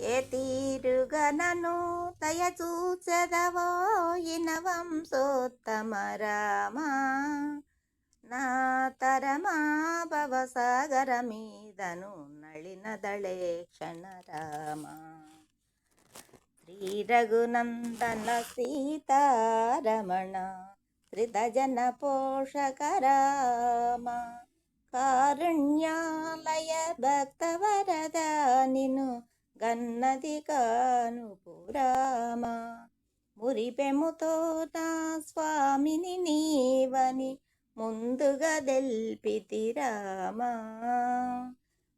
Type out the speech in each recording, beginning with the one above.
ఏ తీరుగా నన్ను దయ ఇనవంశోత్తమ రామా నా తరమా భవసాగర మీదను నళినదళే క్షణ రామా శ్రీ రఘునందన సీతారమణ త్రిదజన పోషక రామ. కారుణ్యాలయ భక్తవరద నిను గన్నది కాను పురామ మురిపెముతో నా స్వామిని నీవని ముందుగా దెల్పితి రామా.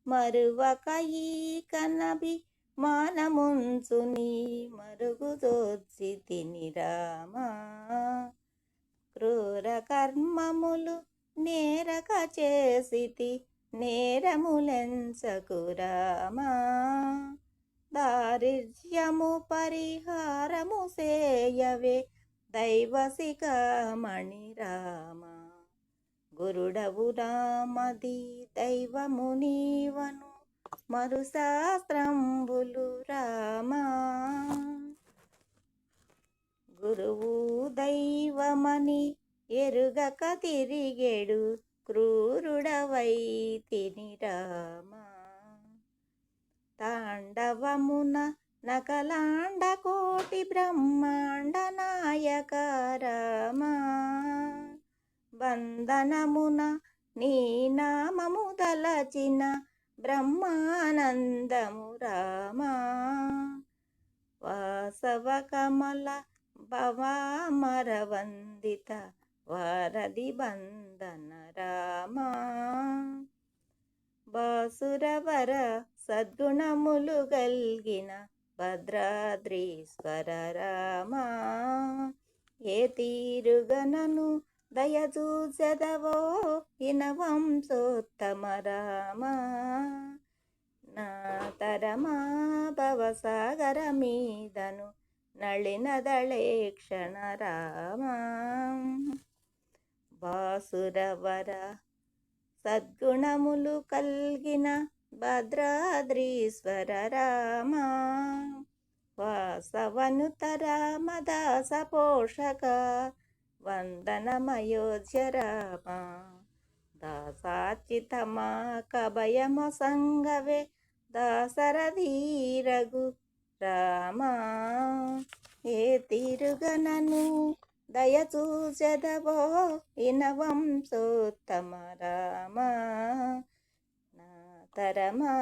మరువక ఈ కనబి మానముంచుని మరుగుదోచి తిని రామా. క్రూర కర్మములు నేరక చేసితి నేరములెంచకు రామా. దారిద్ర్యము పరిహారము సేయవే. దైవసికామణి రామ. గురుడవు రామది దైవము నీవను. మరు శాస్త్రంబులు రామా. గురువు దైవమని ఎరుగక తిరిగెడు. క్రూరుడవై తిని రామా. తాండవమున నకలాండ కోటి బ్రహ్మాండ నాయక రామా వందనమున నీ నామము దలచిన బ్రహ్మానందము రామా. వాసవ కమల భవామర వందిత వారధి బంధన రామా. బాసురవర సద్గుణములు గల్గిన భద్రాద్రీశ్వర రామా. ఏ తీరుగనను దయచూచెదవో ఇనవంశోత్తమ రామా. నా తరమా భవసాగర మీదను నళినదళే క్షణ రామా. వాసురవర సద్గుణములు కల్గిన భద్రాద్రీశ్వర రామ వాసవనుత రామదాస పోషక వందనమయోధ్య రామ దాసాచితమా కభయమ సంగవే దాసరధీరగు రామా. ఏ తీరుగనను దయచూచెదవో ఇనవంశోత్తమ రామా. నా తరమా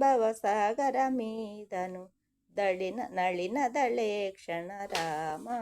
భవసాగర మీదను దళిన నళిన దళే క్షణ రామా